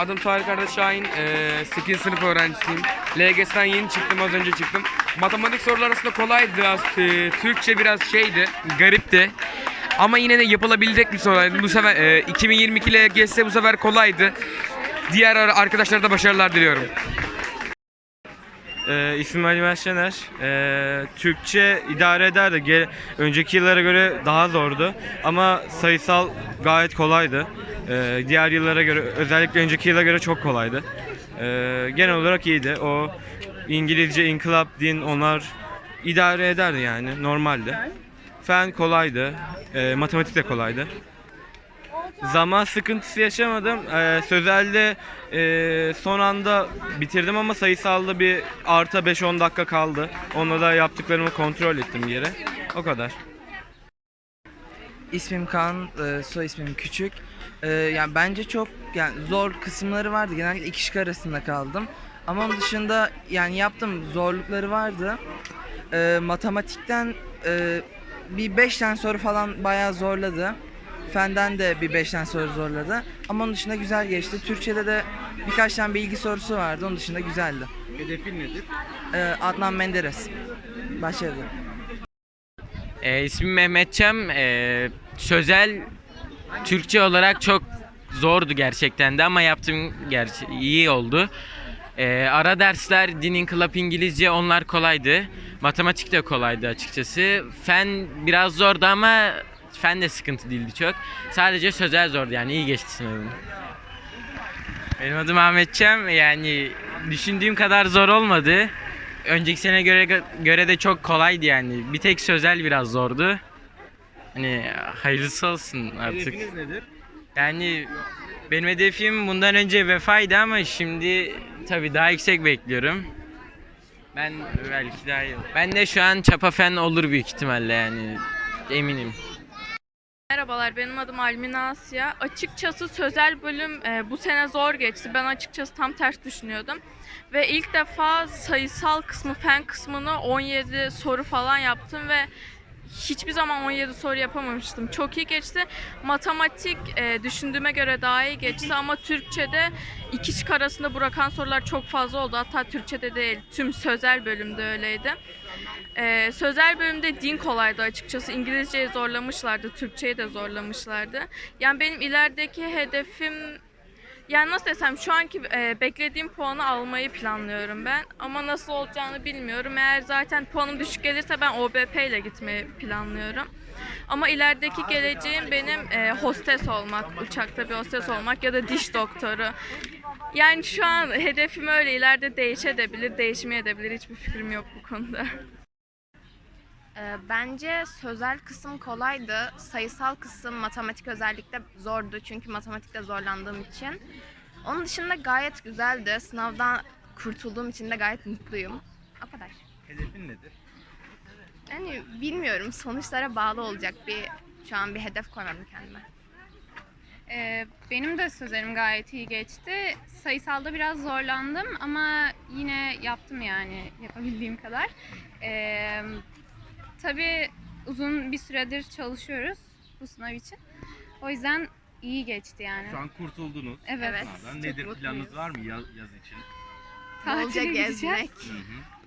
Adım Tarık Arda Şahin. Ee, 8. sınıf öğrencisiyim. LGS'den yeni çıktım. Az önce çıktım. Matematik sorular arasında kolaydı. Ee, Türkçe biraz şeydi. Garipti. Ama yine de yapılabilecek bir soruydu. Bu sefer e, 2022 LGS bu sefer kolaydı. Diğer ar- arkadaşlara da başarılar diliyorum. Ee, ismim Ali Mert Şener. Ee, Türkçe idare ederdi. Ge- önceki yıllara göre daha zordu. Ama sayısal gayet kolaydı. Ee, diğer yıllara göre, özellikle önceki yıla göre çok kolaydı. Ee, genel olarak iyiydi. O İngilizce, inkılap, din onlar idare ederdi yani normaldi. Fen kolaydı. Ee, matematik de kolaydı. Zaman sıkıntısı yaşamadım. Ee, sözelde e, son anda bitirdim ama sayısalda bir arta 5-10 dakika kaldı. Onunla da yaptıklarımı kontrol ettim bir yere. O kadar. İsmim Kaan, e, soy ismim Küçük. E, yani bence çok yani zor kısımları vardı. Genellikle iki şık arasında kaldım. Ama onun dışında yani yaptım zorlukları vardı. E, matematikten e, bir 5 tane soru falan bayağı zorladı. Fenden de bir 5 tane soru zorladı. Ama onun dışında güzel geçti. Türkçede de birkaç tane bilgi sorusu vardı. Onun dışında güzeldi. Hedefin nedir? E, Adnan Menderes. Başarılı. E, ismim Mehmetçem. E, sözel Türkçe olarak çok zordu gerçekten de ama yaptığım gerçi iyi oldu. E, ara dersler din inkılap İngilizce onlar kolaydı. Matematik de kolaydı açıkçası. Fen biraz zordu ama fen de sıkıntı değildi çok. Sadece sözel zordu yani iyi geçti sınavım. Benim adım Ahmetçem. Yani düşündüğüm kadar zor olmadı. Önceki sene göre göre de çok kolaydı yani. Bir tek sözel biraz zordu. Hani hayırlısı olsun artık. Hedefiniz nedir? Yani benim hedefim bundan önce vefaydı ama şimdi tabii daha yüksek bekliyorum. Ben belki daha iyi. Ben de şu an çapa fen olur büyük ihtimalle yani. Eminim. Merhabalar, benim adım Almina Asya. Açıkçası sözel bölüm e, bu sene zor geçti. Ben açıkçası tam ters düşünüyordum. Ve ilk defa sayısal kısmı, fen kısmını 17 soru falan yaptım ve hiçbir zaman 17 soru yapamamıştım. Çok iyi geçti. Matematik e, düşündüğüme göre daha iyi geçti ama Türkçe'de iki şık arasında bırakan sorular çok fazla oldu. Hatta Türkçe'de değil, tüm sözel bölümde öyleydi. Ee, sözel bölümde din kolaydı açıkçası. İngilizceyi zorlamışlardı, Türkçeyi de zorlamışlardı. Yani benim ilerideki hedefim yani nasıl desem şu anki e, beklediğim puanı almayı planlıyorum ben. Ama nasıl olacağını bilmiyorum. Eğer zaten puanım düşük gelirse ben OBP ile gitmeyi planlıyorum. Ama ilerideki geleceğim benim e, hostes olmak, uçakta bir hostes olmak ya da diş doktoru. Yani şu an hedefim öyle. İleride değişebilir, değişmeyebilir. Hiçbir fikrim yok bu konuda. Ee, Bence sözel kısım kolaydı. Sayısal kısım matematik özellikle zordu. Çünkü matematikte zorlandığım için. Onun dışında gayet güzeldi. Sınavdan kurtulduğum için de gayet mutluyum. O kadar. Hedefin nedir? Yani bilmiyorum. Sonuçlara bağlı olacak bir şu an bir hedef koymadım kendime. Ee, benim de sözlerim gayet iyi geçti. Sayısalda biraz zorlandım ama yine yaptım yani yapabildiğim kadar. Ee, tabii uzun bir süredir çalışıyoruz bu sınav için. O yüzden iyi geçti yani. Şu an kurtuldunuz. Evet. Evet. Sınavdan. çok Nedir planınız var mı yaz, yaz için? Bolca Tatile gideceğiz. gezmek. Hı hı.